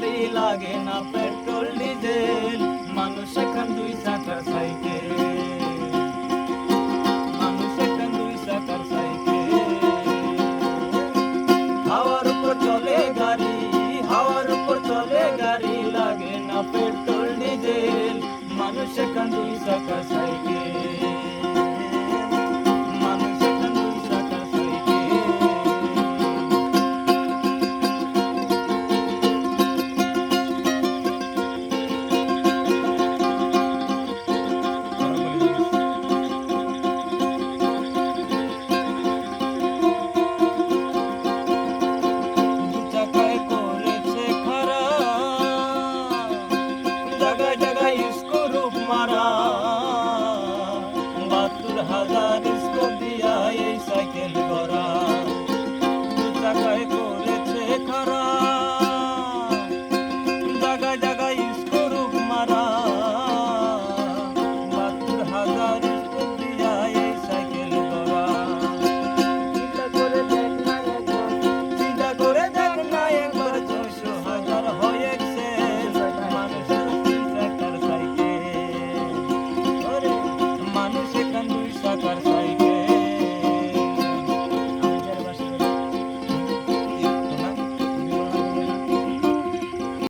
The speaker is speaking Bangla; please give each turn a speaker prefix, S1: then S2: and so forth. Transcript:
S1: গাড়ি লাগে না পেট্রোল, ডিজেল। মানুষ এখন দুই চাকার সাইকেল। মানুষ এখন দুই চাকার সাইকেল। হাওয়ার উপর চলে গাড়ি, হাওয়ার উপর চলে গাড়ি লাগে না পেট্রোল, ডিজেল। মানুষ এখন দুই চাকার সাইকেল।